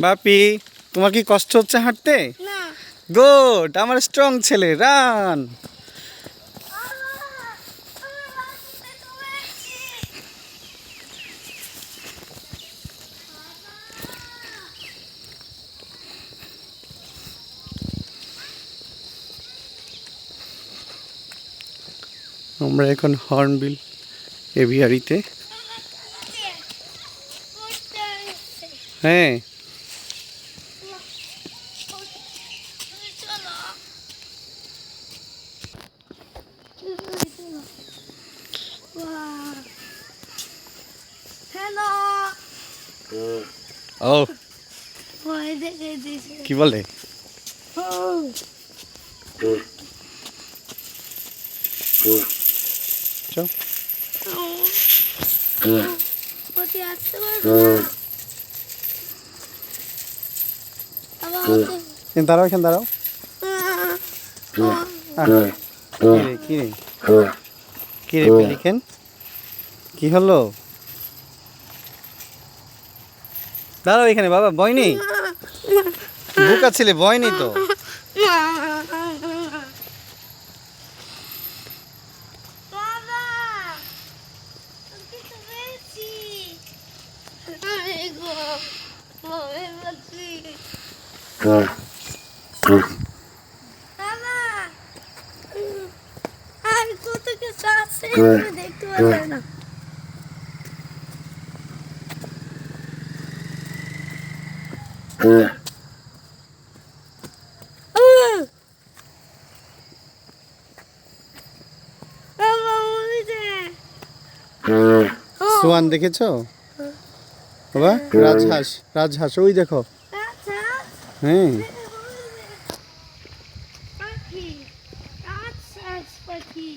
বাপি তোমার কি কষ্ট হচ্ছে হাঁটতে? গুড আমার স্ট্রং ছেলে রান। আমরা এখন হর্নবিল এভিয়ারিতে। হ্যাঁ। হ্যালো ও। কি বলে? চো ওটি আসতে পারবে না আবার ওকে এখানে দাঁড়াও এখানে দাঁড়াও। কি রে কি রে কি রে পেলিকেন কি হলো? দাঁড়াও এখানে বাবা ভয় নেই। বুকা ছেলে ভয় নেই তো। বাবা আমি তো পেয়েছি আরে গো ভয় পাচ্ছি বাবা আর কত কিছু আছে এগুলো দেখতে পারবে না আহ! বাবা, ওই যে। ও, সোয়ান দেখেছো বাবা রাজহাঁস রাজহাঁস ওই দেখো আচ্ছা, হ্যাঁ পাখি আচ্ছা পাখি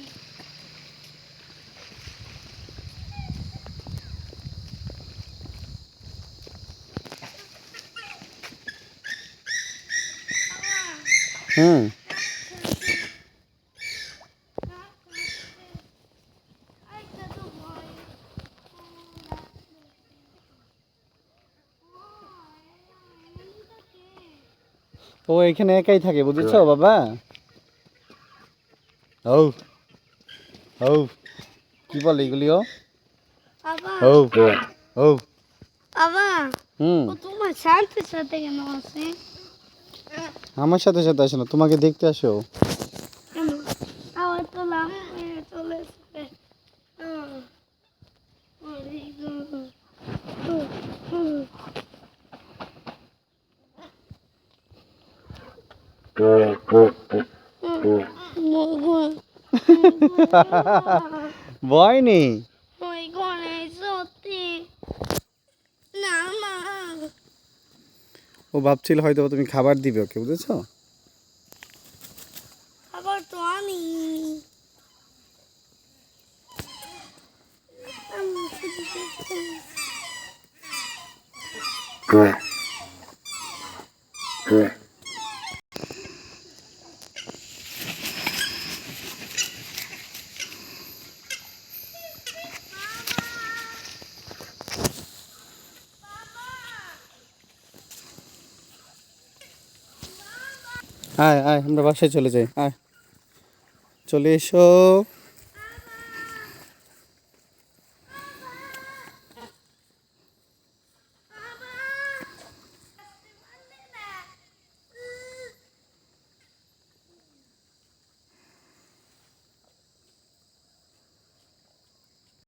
হুম আচ্ছা তো ভয় ও এখানে একাই থাকে বুঝেছ বাবা? ও ও কি বলে এগুলি ও? বাবা। ও ও হুম। তোমার শান্তির সাথে কেন আছে আমার সাথে সাথে আসে না তোমাকে দেখতে আসো আবার তো লাভ চলে ভয় নেই? ওই ঘরে সত্যি না মা। ও ভাবছিল হয়তো তুমি খাবার দিবে ওকে বুঝেছ? তো আমি। আমি শুধু আয় আয় আমরা বাসায় চলে যাই আয়। চলে এসো।